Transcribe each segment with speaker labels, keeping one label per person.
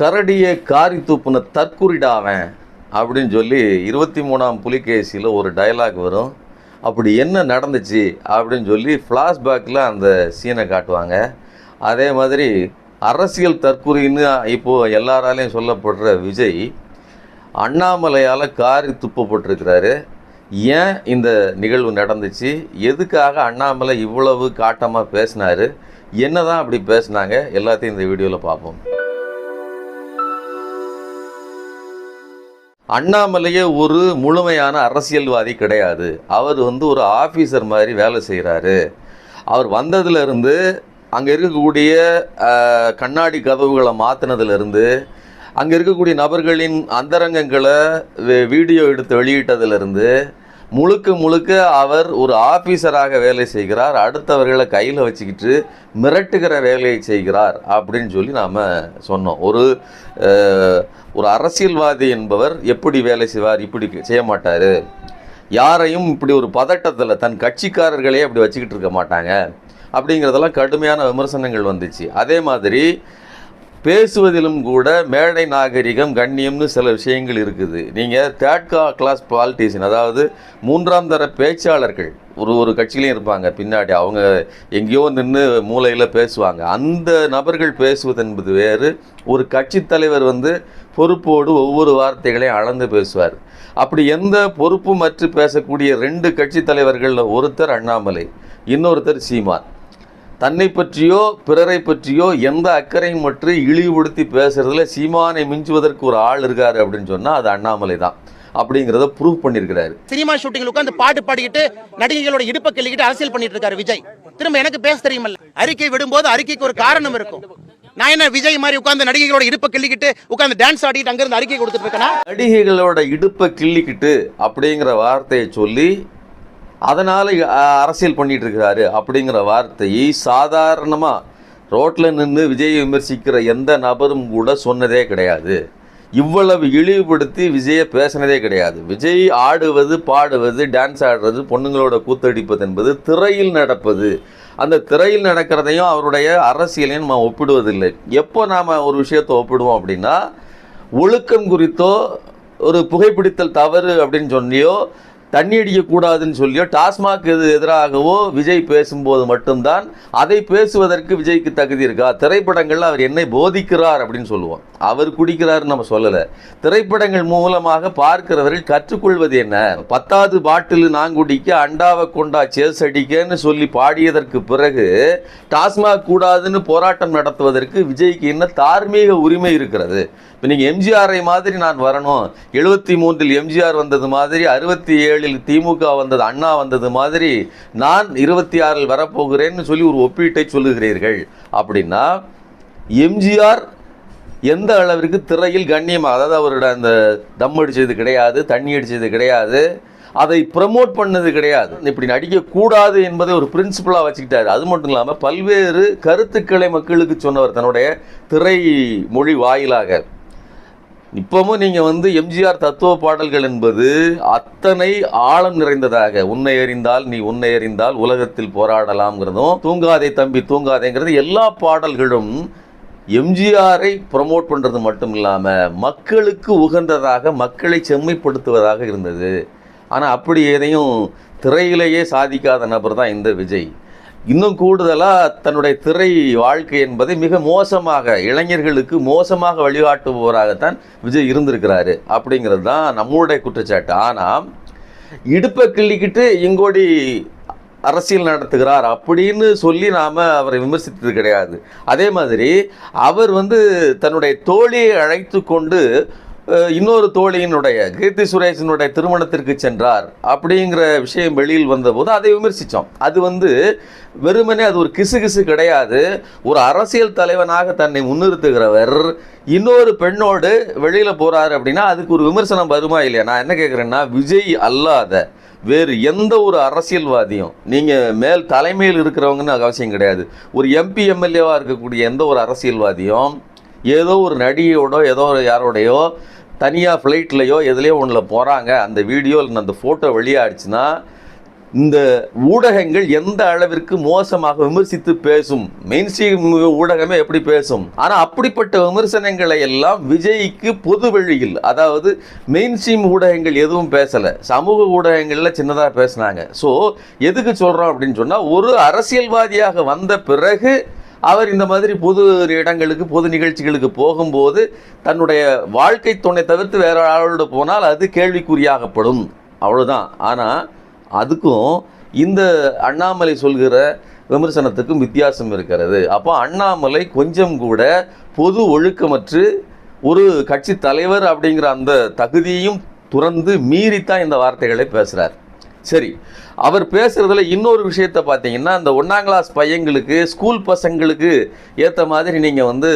Speaker 1: கரடியை காரி தூப்புன தற்குறிடாவன் அப்படின்னு சொல்லி இருபத்தி மூணாம் புலிகேசியில் ஒரு டயலாக் வரும். அப்படி என்ன நடந்துச்சு அப்படின்னு சொல்லி ஃப்ளாஷ்பேக்கில் அந்த சீனை காட்டுவாங்க. அதே மாதிரி அரசியல் தற்குறின்னு இப்போது எல்லாராலையும் சொல்லப்படுற விஜய் அண்ணாமலையால் காரி துப்பப்பட்டிருக்கிறாரு. ஏன் இந்த நிகழ்வு நடந்துச்சு? எதுக்காக அண்ணாமலை இவ்வளவு காட்டமாக பேசினாரு? என்னதான் அப்படி பேசுனாங்க? எல்லாத்தையும் இந்த வீடியோவில் பார்ப்போம். அண்ணாமலையே ஒரு முழுமையான அரசியல்வாதி கிடையாது. அவர் வந்து ஒரு ஆஃபீஸர் மாதிரி வேலை செய்கிறாரு அவர் வந்ததுலேருந்து அங்கே இருக்கக்கூடிய கண்ணாடி கதவுகளை மாற்றினதுலேருந்து அங்கே இருக்கக்கூடிய நபர்களின் அந்தரங்கங்களை வீடியோ எடுத்து வெளியிட்டதுலேருந்து முழுக்க முழுக்க அவர் ஒரு ஆஃபீஸராக வேலை செய்கிறார். அடுத்தவர்களை கையில் வச்சுக்கிட்டு மிரட்டுகிற வேலையை செய்கிறார் அப்படின்னு சொல்லி நாம் சொன்னோம். ஒரு ஒரு அரசியல்வாதி என்பவர் எப்படி வேலை செய்வார் இப்படி செய்ய மாட்டார்? யாரையும் இப்படி ஒரு பதட்டத்தில் தன் கட்சிக்காரர்களே அப்படி வச்சுக்கிட்டு இருக்க மாட்டாங்க அப்படிங்கிறதெல்லாம் கடுமையான விமர்சனங்கள் வந்துச்சு. அதே மாதிரி பேசுவதிலும் கூட மேடை நாகரிகம் கண்ணியம்னு சில விஷயங்கள் இருக்குது. நீங்கள் தேர்ட் கிளாஸ் பாலிட்டிஷியன் அதாவது மூன்றாம் தர பேச்சாளர்கள் ஒரு ஒரு கட்சியிலையும் இருப்பாங்க பின்னாடி அவங்க எங்கேயோ நின்று மூலையில் பேசுவாங்க. அந்த நபர்கள் பேசுவது என்பது வேறு. ஒரு கட்சி தலைவர் வந்து பொறுப்போடு ஒவ்வொரு வார்த்தைகளையும் அளந்து பேசுவார். அப்படி எந்த பொறுப்புமற்று பேசக்கூடிய ரெண்டு கட்சி தலைவர்களில் ஒருத்தர் அண்ணாமலை இன்னொருத்தர் சீமான். தன்னை பற்றியோ பிறரை பற்றியோ எந்த அக்கறையும் மற்ற இழிவுபடுத்தி பேசுறதுல சீமானை மிஞ்சுவதற்கு ஒரு ஆள் இருக்காரு அப்படின்னு சொன்னா அது அண்ணாமலை தான். அப்படிங்கிறத ப்ரூவ் பண்ணியிருக்கிறாரு.
Speaker 2: சினிமா ஷூட்டிங்ல உட்காந்து பாட்டு பாடிக்கிட்டு நடிகைகளோட இடுப்பை கிள்ளிக்கிட்டு அரசியல் பண்ணிட்டு இருக்காரு விஜய். திரும்ப எனக்கு பேச தெரியுமல்ல. அறிக்கை விடும்போது அறிக்கைக்கு ஒரு காரணம் இருக்கும். நான் என்ன விஜய் மாதிரி உட்கார்ந்து நடிகைகளோட இடுப்பை கிள்ளிக்கிட்டு உட்கார்ந்து டான்ஸ் ஆடிட்டு அங்கிருந்து அறிக்கை கொடுத்துட்டு இருக்கேனா?
Speaker 1: நடிகைகளோட இடுப்பை கிள்ளிக்கிட்டு அப்படிங்கிற வார்த்தையை சொல்லி அதனால் அரசியல் பண்ணிகிட்ருக்கிறாரு அப்படிங்கிற வார்த்தையை சாதாரணமாக ரோட்டில் நின்று விஜயை விமர்சிக்கிற எந்த நபரும் கூட சொன்னதே கிடையாது. இவ்வளவு இழிவுபடுத்தி விஜயை பேசினதே கிடையாது. விஜய் ஆடுவது பாடுவது டான்ஸ் ஆடுறது பொண்ணுங்களோட கூத்தடிப்பது என்பது திரையில் நடப்பது. அந்த திரையில் நடக்கிறதையும் அவருடைய அரசியலையும் நம்ம ஒப்பிடுவதில்லை. எப்போ நாம் ஒரு விஷயத்தை ஒப்பிடுவோம் அப்படின்னா ஒழுக்கம் குறித்தோ ஒரு புகைப்பிடித்தல் தவறு அப்படின்னு சொன்னியோ தண்ணி அடிக்கக்கூடாதுன்னு சொல்லியோ டாஸ்மாக் எது எதிராகவோ விஜய் பேசும்போது மட்டும்தான் அதை பேசுவதற்கு விஜய்க்கு தகுதி இருக்கா? திரைப்படங்களில் அவர் என்னை போதிக்கிறார் அப்படின்னு சொல்லுவோம். அவர் குடிக்கிறாருன்னு நம்ம சொல்லலை. திரைப்படங்கள் மூலமாக பார்க்கிறவர்கள் கற்றுக்கொள்வது என்ன? பத்தாவது பாட்டில் நான் குடிக்க அண்டாவை கொண்டா சேஸ் அடிக்கன்னு சொல்லி பாடியதற்கு பிறகு டாஸ்மாக் கூடாதுன்னு போராட்டம் நடத்துவதற்கு விஜய்க்கு என்ன தார்மீக உரிமை இருக்கிறது? இப்போ நீங்கள் எம்ஜிஆரை மாதிரி நான் வரணும். எழுபத்தி மூன்றில் எம்ஜிஆர் வந்தது மாதிரி அறுபத்தி ஏழு ஏழில் திமுக வந்தது அண்ணா வந்தது மாதிரி நான் இருபத்தி ஆறில் வரப்போகிறேன்னு சொல்லி ஒரு ஒப்பீட்டை சொல்லுகிறீர்கள். அப்படின்னா எம்ஜிஆர் எந்த அளவிற்கு திரையில் கண்ணியமாக அதாவது அவரோட அந்த தம் அடித்தது கிடையாது தண்ணி அடிச்சது கிடையாது அதை ப்ரமோட் பண்ணது கிடையாது. இப்படி நடிக்கக்கூடாது என்பதை ஒரு பிரின்சிபலாக வச்சுக்கிட்டாரு. அது மட்டும் இல்லாமல் பல்வேறு கருத்துக்களை மக்களுக்கு சொன்னவர் தன்னுடைய திரை மொழி வாயிலாக. இப்பவும் நீங்கள் வந்து எம்ஜிஆர் தத்துவ பாடல்கள் என்பது அத்தனை ஆழம் நிறைந்ததாக உன்னை அறிந்தால் நீ உன்னை அறிந்தால் உலகத்தில் போராடலாம்ங்கிறதும் தூங்காதே தம்பி தூங்காதேங்கிறது எல்லா பாடல்களும் எம்ஜிஆரை ப்ரமோட் பண்ணுறது மட்டும் இல்லாமல் மக்களுக்கு உகந்ததாக மக்களை செம்மைப்படுத்துவதாக இருந்தது. ஆனால் அப்படி எதையும் திரையிலேயே சாதிக்காத நபர் தான் இந்த விஜய். இன்னும் கூடுதலாக தன்னுடைய திரை வாழ்க்கை என்பதை மிக மோசமாக இளைஞர்களுக்கு மோசமாக வழிகாட்டுபவராகத்தான் விஜய் இருந்திருக்கிறாரு அப்படிங்கிறது தான் நம்மளுடைய குற்றச்சாட்டு. ஆனால் இடுப்பை கிள்ளிக்கிட்டு இங்கோடி அரசியல் நடத்துகிறார் அப்படின்னு சொல்லி நாம் அவரை விமர்சித்தது கிடையாது. அதே மாதிரி அவர் வந்து தன்னுடைய தோழியை அழைத்து கொண்டு இன்னொரு தோழியினுடைய கீர்த்தி சுரேஷனுடைய திருமணத்திற்கு சென்றார் அப்படிங்கிற விஷயம் வெளியில் வந்தபோது அதை விமர்சித்தோம் அது வந்து வெறுமனே அது ஒரு கிசுகிசு கிடையாது. ஒரு அரசியல் தலைவனாக தன்னை முன்னிறுத்துகிறவர் இன்னொரு பெண்ணோடு வெளியில் போகிறாரு அப்படின்னா அதுக்கு ஒரு விமர்சனம் வருமா இல்லையா? நான் என்ன கேட்குறேன்னா விஜய் அல்லாத வேறு எந்த ஒரு அரசியல்வாதியும் நீங்கள் மேல் தலைமையில் இருக்கிறவங்கன்னு அவசியம் கிடையாது. ஒரு எம்பி எம்எல்ஏவாக இருக்கக்கூடிய எந்த ஒரு அரசியல்வாதியும் ஏதோ ஒரு நடிகையோடோ ஏதோ ஒரு யாரோடையோ தனியாக ஃப்ளைட்லையோ எதுலேயோ ஒன்றில் போகிறாங்க அந்த வீடியோ இல்லை அந்த ஃபோட்டோ வெளியாகிடுச்சுன்னா இந்த ஊடகங்கள் எந்த அளவிற்கு மோசமாக விமர்சித்து பேசும்? மெயின்ஸ்ட்ரீம் ஊடகமே எப்படி பேசும்? ஆனால் அப்படிப்பட்ட விமர்சனங்களை எல்லாம் விஜய்க்கு பொது வழியில் அதாவது மெயின்ஸ்ட்ரீம் ஊடகங்கள் எதுவும் பேசலை. சமூக ஊடகங்களில் சின்னதாக பேசினாங்க. ஸோ எதுக்கு சொல்கிறோம் அப்படின்னு சொன்னால் ஒரு அரசியல்வாதியாக வந்த பிறகு அவர் இந்த மாதிரி பொது இடங்களுக்கு பொது நிகழ்ச்சிகளுக்கு போகும்போது தன்னுடைய வாழ்க்கை துணை தவிர்த்து வேற ஆளோடு போனால் அது கேள்விக்குறியாகப்படும். அவ்வளோதான் ஆனால் அதுக்கும் இந்த அண்ணாமலை சொல்கிற விமர்சனத்துக்கும் வித்தியாசம் இருக்கிறது. அப்போ அண்ணாமலை கொஞ்சம் கூட பொது ஒழுக்கமற்று ஒரு கட்சி தலைவர் அப்படிங்கிற அந்த தகுதியையும் துறந்து மீறித்தான் இந்த வார்த்தைகளை பேசுகிறார் சரி அவர் பேசுறதுல இன்னொரு விஷயத்தை பார்த்தீங்கன்னா அந்த ஒன்றாம் கிளாஸ் பையங்களுக்கு ஸ்கூல் பசங்களுக்கு ஏற்ற மாதிரி நீங்கள் வந்து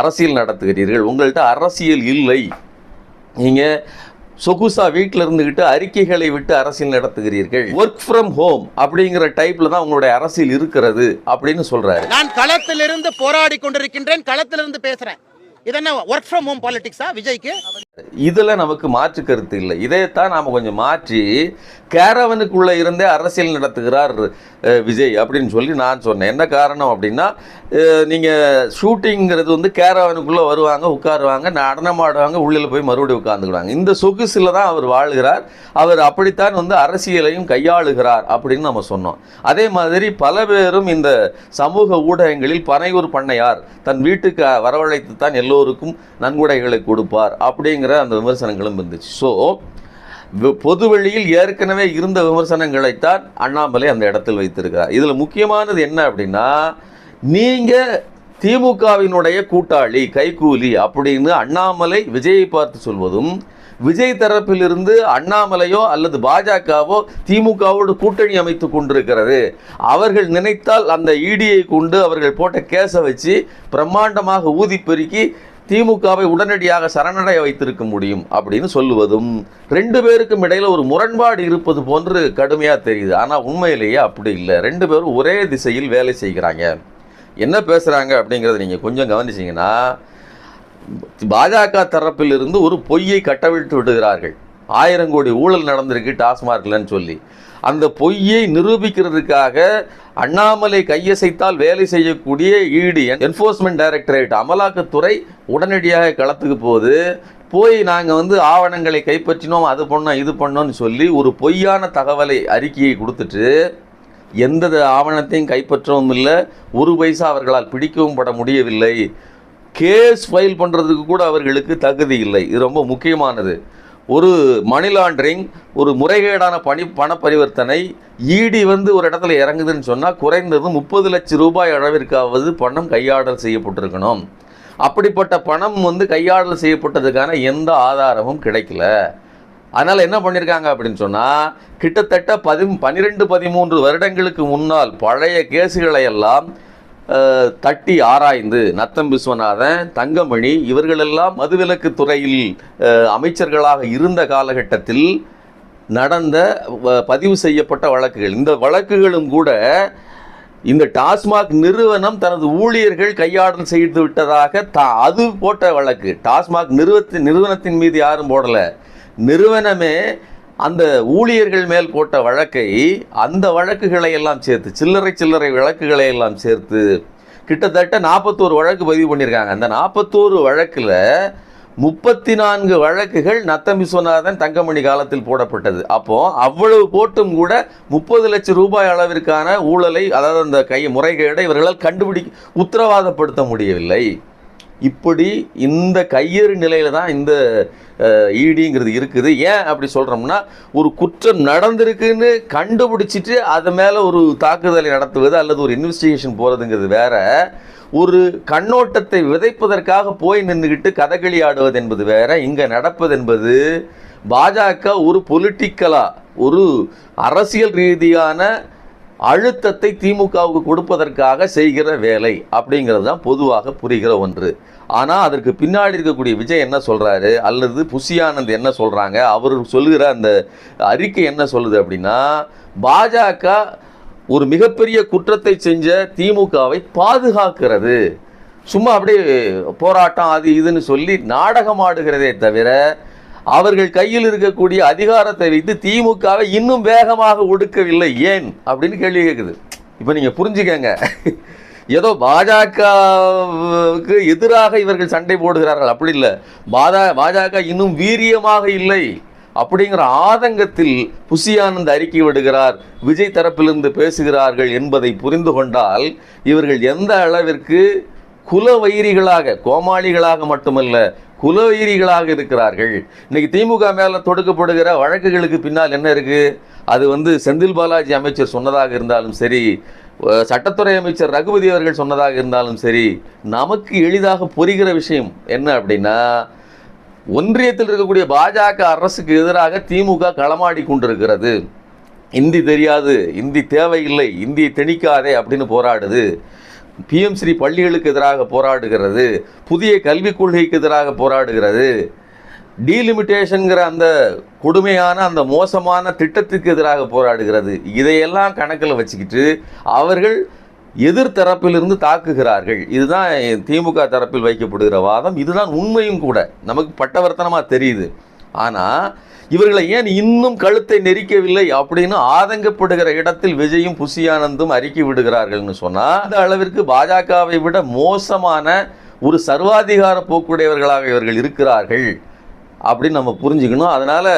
Speaker 1: அரசியல் நடத்துகிறீர்கள். உங்கள்கிட்ட அரசியல் இல்லை. நீங்கள் சொகுசா வீட்டில் இருந்துக்கிட்டு அறிக்கைகளை விட்டு அரசியல் நடத்துகிறீர்கள். ஒர்க் ஃப்ரம் ஹோம் அப்படிங்கிற டைப்பில் தான் உங்களுடைய அரசியல் இருக்கிறது அப்படின்னு சொல்கிறாரு
Speaker 2: நான் களத்திலிருந்து போராடி கொண்டிருக்கின்றேன் களத்திலிருந்து பேசுறேன். இதென்ன ஒர்க் ஃப்ரம் ஹோம் பாலிடிக்ஸா விஜய்க்கு?
Speaker 1: இதில் நமக்கு மாற்று கருத்து இல்லை. இதைத்தான் நாம் கொஞ்சம் மாற்றி கேரவனுக்குள்ளே இருந்தே அரசியல் நடத்துகிறார் விஜய் அப்படின்னு சொல்லி நான் சொன்னேன். என்ன காரணம் அப்படின்னா நீங்கள் ஷூட்டிங்கிறது வந்து கேரவனுக்குள்ளே வருவாங்க உட்காருவாங்க நடனம் ஆடுவாங்க உள்ளில் போய் மறுபடியும் உட்காந்துக்கிறாங்க இந்த சொகுசில் தான் அவர் வாழ்கிறார். அவர் அப்படித்தான் வந்து அரசியலையும் கையாளுகிறார் அப்படின்னு நம்ம சொன்னோம். அதே மாதிரி பல பேரும் இந்த சமூக ஊடகங்களில் பனையூர் பண்ணையார் தன் வீட்டுக்கு வரவழைத்து தான் எல்லோருக்கும் நன்கொடைகளை கொடுப்பார் அப்படிங்கிற அந்த விமர்சனங்களும் இருந்துச்சு. ஸோ பொதுவெளியில் ஏற்கனவே இருந்த விமர்சனங்களைத்தான் அண்ணாமலை அந்த இடத்தில் வைத்திருக்கிறார். இதில் முக்கியமானது என்ன அப்படின்னா நீங்கள் திமுகவினுடைய கூட்டாளி கைகூலி அப்படின்னு அண்ணாமலை விஜயை பார்த்து சொல்வதும் விஜய் தரப்பிலிருந்து அண்ணாமலையோ அல்லது பாஜகவோ திமுகவோடு கூட்டணி அமைத்து கொண்டிருக்கிறது. அவர்கள் நினைத்தால் அந்த இடியை கொண்டு அவர்கள் போட்ட கேஸை வச்சு பிரம்மாண்டமாக ஊதி பெருக்கி திமுகவை உடனடியாக சரணடைய வைத்திருக்க முடியும் அப்படின்னு சொல்லுவதும் ரெண்டு பேருக்கும் இடையில் ஒரு முரண்பாடு இருப்பது போன்று கடுமையாக தெரியுது. ஆனால் உண்மையிலேயே அப்படி இல்லை. ரெண்டு பேரும் ஒரே திசையில் வேலை செய்கிறாங்க. என்ன பேசுகிறாங்க அப்படிங்கிறத நீங்கள் கொஞ்சம் கவனிச்சீங்கன்னா பாஜக தரப்பிலிருந்து ஒரு பொய்யை கட்டவிழ்த்து விடுகிறார்கள். ஆயிரம் கோடி ஊழல் நடந்திருக்கு டாஸ்மார்க்லன்னு சொல்லி. அந்த பொய்யை நிரூபிக்கிறதுக்காக அண்ணாமலை கையசைத்தால் வேலை செய்யக்கூடிய இடி என்ஃபோர்ஸ்மெண்ட் டைரக்டரேட் அமலாக்கத்துறை உடனடியாக களத்துக்கு போகுது. போய் நாங்கள் வந்து ஆவணங்களை கைப்பற்றினோம் அது பண்ணோம் இது பண்ணோம்னு சொல்லி ஒரு பொய்யான தகவலை அறிக்கையை கொடுத்துட்டு எந்த ஆவணத்தையும் கைப்பற்றவும் இல்லை ஒரு பைசா அவர்களால் பிடிக்கவும் பட முடியவில்லை. கேஸ் ஃபைல் பண்ணுறதுக்கு கூட அவர்களுக்கு தகுதி இல்லை. இது ரொம்ப முக்கியமானது. ஒரு மணி லாண்டரிங் ஒரு முறைகேடான பணி பண பரிவர்த்தனை ஈடி வந்து ஒரு இடத்துல இறங்குதுன்னு சொன்னால் குறைந்தது முப்பது லட்சம் ரூபாய் அளவிற்காவது பணம் கையாடல் செய்யப்பட்டிருக்கணும். அப்படிப்பட்ட பணம் வந்து கையாடல் செய்யப்பட்டதுக்கான எந்த ஆதாரமும் கிடைக்கல. அதனால் என்ன பண்ணியிருக்காங்க அப்படின்னு சொன்னால் கிட்டத்தட்ட பதி பன்னிரெண்டு பதிமூன்று வருடங்களுக்கு முன்னால் பழைய கேஸுகளை எல்லாம் தட்டி ஆராய்ந்து நத்தம் விஸ்வநாதன் தங்கமணி இவர்களெல்லாம் மதுவிலக்கு துறையில் அமைச்சர்களாக இருந்த காலகட்டத்தில் நடந்த வ- பதிவு செய்யப்பட்ட வழக்குகள். இந்த வழக்குகளும் கூட இந்த டாஸ்மாக் நிறுவனம் தனது ஊழியர்கள் கையாடல் செய்து விட்டதாக தா அது போட்ட வழக்கு. டாஸ்மாக் நிறுவத்தின் நிறுவனத்தின் மீது யாரும் போடலை. நிறுவனமே அந்த ஊழியர்கள் மேல் போட்ட வழக்கை அந்த வழக்குகளை எல்லாம் சேர்த்து சில்லறை சில்லறை வழக்குகளை எல்லாம் சேர்த்து கிட்டத்தட்ட நாற்பத்தோரு வழக்கு பதிவு பண்ணியிருக்காங்க. அந்த நாற்பத்தோரு வழக்கில் முப்பத்தி நான்கு வழக்குகள் நத்தம் விஸ்வநாதன் தங்கமணி காலத்தில் போடப்பட்டது. அப்போ அவ்வளவு போட்டும் கூட முப்பது லட்சம் ரூபாய் அளவிற்கான ஊழலை அதாவது அந்த கை முறைகேடை இவர்களால் கண்டுபிடி உத்தரவாதப்படுத்த முடியவில்லை. இப்படி இந்த கையேறு நிலையில தான் இந்த ஈடிங்கிறது இருக்குது. ஏன் அப்படி சொல்கிறோம்னா ஒரு குற்றம் நடந்திருக்குன்னு கண்டுபிடிச்சிட்டு அது மேலே ஒரு தாக்குதலை நடத்துவது அல்லது ஒரு இன்வெஸ்டிகேஷன் போகிறதுங்கிறது வேற. ஒரு கண்ணோட்டத்தை விதைப்பதற்காக போய் நின்றுக்கிட்டு கதகளி ஆடுவது என்பது வேற. இங்கே நடப்பது என்பது பாஜக ஒரு பொலிட்டிக்கலாக ஒரு அரசியல் ரீதியான அழுத்தத்தை திமுகவுக்கு கொடுப்பதற்காக செய்கிற வேலை அப்படிங்கிறது தான் பொதுவாக புரிகிற ஒன்று. ஆனால் அதற்கு பின்னாடி இருக்கக்கூடிய விஜய் என்ன சொல்கிறாரு அல்லது புஷியானந்த் என்ன சொல்கிறாங்க அவர் சொல்லுகிற அந்த அறிக்கை என்ன சொல்லுது அப்படின்னா பாஜக ஒரு மிகப்பெரிய குற்றத்தை செஞ்ச திமுகவை பாதுகாக்கிறது. சும்மா அப்படியே போராட்டம் அது இதுன்னு சொல்லி நாடகமாடுகிறதே தவிர அவர்கள் கையில் இருக்கக்கூடிய அதிகாரத்தை வைத்து திமுகவை இன்னும் வேகமாக ஒடுக்கவில்லை. ஏன்? அப்படின்னு கேள்வி கேட்குது இப்போ நீங்கள் புரிஞ்சுக்கங்க. ஏதோ பாஜகவுக்கு எதிராக இவர்கள் சண்டை போடுகிறார்கள். அப்படி இல்லை. பாஜா பாஜக இன்னும் வீரியமாக இல்லை. அப்படிங்கிற ஆதங்கத்தில் புசியானந்த் அறிக்கை விடுகிறார். விஜய் தரப்பிலிருந்து பேசுகிறார்கள் என்பதை புரிந்து கொண்டால் இவர்கள் எந்த அளவிற்கு குல வைரிகளாக கோமாளிகளாக மட்டுமல்ல குலவைரிகளாக இருக்கிறார்கள். இன்னைக்கு திமுக மேலே தொடுக்கப்படுகிற வழக்குகளுக்கு பின்னால் என்ன இருக்குது அது வந்து செந்தில் பாலாஜி அமைச்சர் சொன்னதாக இருந்தாலும் சரி சட்டத்துறை அமைச்சர் ரகுபதி அவர்கள் சொன்னதாக இருந்தாலும் சரி நமக்கு எளிதாக புரிகிற விஷயம் என்ன அப்படின்னா ஒன்றியத்தில் இருக்கக்கூடிய பாஜக அரசுக்கு எதிராக திமுக களமாடி கொண்டிருக்கிறது. இந்தி தெரியாது இந்தி தேவையில்லை இந்தியை திணிக்காதே அப்படின்னு போராடுது. பிஎம்ஸ்ரீ பள்ளிகளுக்கு எதிராக போராடுகிறது புதிய கல்விக் கொள்கைக்கு எதிராக போராடுகிறது டீலிமிட்டேஷனுங்கிற அந்த கொடுமையான அந்த மோசமான திட்டத்துக்கு எதிராக போராடுகிறது. இதையெல்லாம் கணக்கில் வச்சுக்கிட்டு அவர்கள் எதிர்த்தரப்பிலிருந்து தாக்குகிறார்கள். இதுதான் திமுக தரப்பில் வைக்கப்படுகிற வாதம். இதுதான் உண்மையும் கூட. நமக்கு பட்டவர்த்தனமாக தெரியுது. ஆனால் இவர்களை ஏன் இன்னும் கழுத்தை நெரிக்கவில்லை அப்படின்னு ஆதங்கப்படுகிற இடத்தில் விஜயும் புசியானந்தும் அறிக்கை விடுகிறார்கள்னு சொன்னால் அந்த அளவிற்கு பாஜகவை விட மோசமான ஒரு சர்வாதிகார போக்குடையவர்களாக இவர்கள் இருக்கிறார்கள் அப்படின்னு நம்ம புரிஞ்சுக்கணும். அதனால்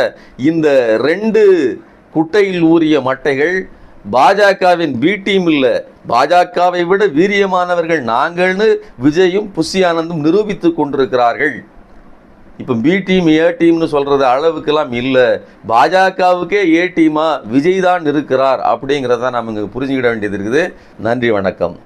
Speaker 1: இந்த ரெண்டு குட்டையில் ஊறிய மட்டைகள் பாஜகவின் பி டீம் இல்லை. பாஜகவை விட வீரியமானவர்கள் நாங்கள்னு விஜயும் புஷியானந்தும் நிரூபித்து கொண்டிருக்கிறார்கள். இப்போ பி டீம் ஏ டீம்னு சொல்கிறது அளவுக்கெல்லாம் இல்லை. பாஜகவுக்கே ஏ டீமாக விஜய் தான் இருக்கிறார் அப்படிங்கிறத நம்ம இங்கே புரிஞ்சுக்கிட வேண்டியது இருக்குது. நன்றி வணக்கம்.